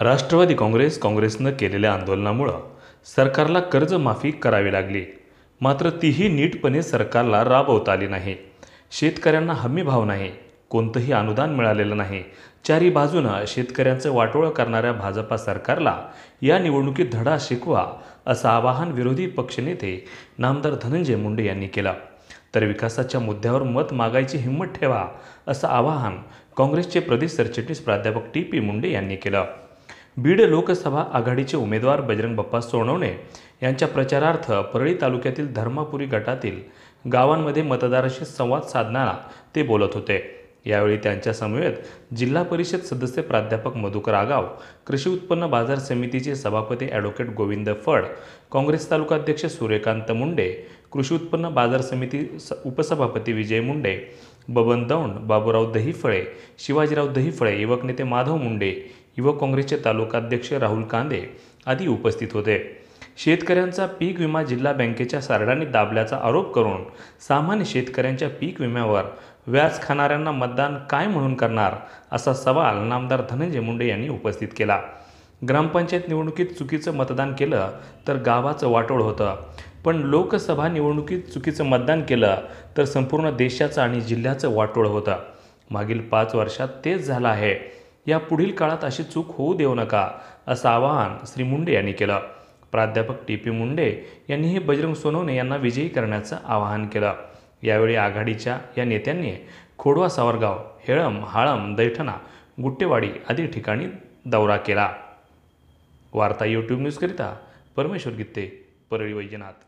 राष्ट्रवादी काँग्रेस काँग्रेसनं केलेल्या आंदोलनामुळं सरकारला कर्जमाफी करावी लागली. मात्र तीही नीटपणे सरकारला राबवता आली नाही. शेतकऱ्यांना हमी भाव नाही. कोणतंही अनुदान मिळालेलं नाही. चारी बाजूनं शेतकऱ्यांचं वाटोळं करणाऱ्या भाजपा सरकारला या निवडणुकीत धडा शिकवा असं आवाहन विरोधी पक्षनेते नामदार धनंजय मुंडे यांनी केलं. तर विकासाच्या मुद्द्यावर मत मागायची हिंमत ठेवा असं आवाहन काँग्रेसचे प्रदेश सरचिटणीस प्राध्यापक टी पी मुंडे यांनी केलं. बीड लोकसभा आघाडीचे उमेदवार बजरंग बाप्पा सोनवणे यांच्या प्रचारार्थ परळी तालुक्यातील धर्मापुरी गटातील गावांमध्ये मतदाराशी संवाद साधताना ते बोलत होते. यावेळी त्यांच्या समवेत जिल्हा परिषद सदस्य प्राध्यापक मधुकर आगाव कृषी उत्पन्न बाजार समितीचे सभापती ॲडव्होकेट गोविंद फड काँग्रेस तालुकाध्यक्ष सूर्यकांत मुंडे कृषी उत्पन्न बाजार समिती उपसभापती विजय मुंडे बबन दौंड बाबूराव दहीफळे शिवाजीराव दहीफळे युवक नेते माधव मुंडे युवक काँग्रेसचे तालुकाध्यक्ष राहुल कांदे आदी उपस्थित होते. शेतकऱ्यांचा पीक विमा जिल्हा बँकेच्या सारडाने दाबल्याचा आरोप करून सामान्य शेतकऱ्यांच्या पीक विम्यावर व्याज खाणाऱ्यांना मतदान काय म्हणून करणार? असा सवाल नामदार धनंजय मुंडे यांनी उपस्थित केला. ग्रामपंचायत निवडणुकीत चुकीचं मतदान केलं तर गावाचं वाटोळ होतं. पण लोकसभा निवडणुकीत चुकीचं मतदान केलं तर संपूर्ण देशाचं आणि जिल्ह्याचं वाटोळ होतं. मागील पाच वर्षात तेच झालं आहे. या पुढील काळात अशी चूक होऊ देऊ नका असं आवाहन श्री मुंडे यांनी केलं. प्राध्यापक टी पी मुंडे यांनीही बजरंग सोनवणे यांना विजयी करण्याचं आवाहन केलं. यावेळी आघाडीच्या या नेत्यांनी खोडवा सावरगाव हेळम हाळम दैठणा गुट्टेवाडी आदी ठिकाणी दौरा केला. वार्ता यूट्यूब न्यूजकरिता परमेश्वर गित्ते परळी वैजनाथ.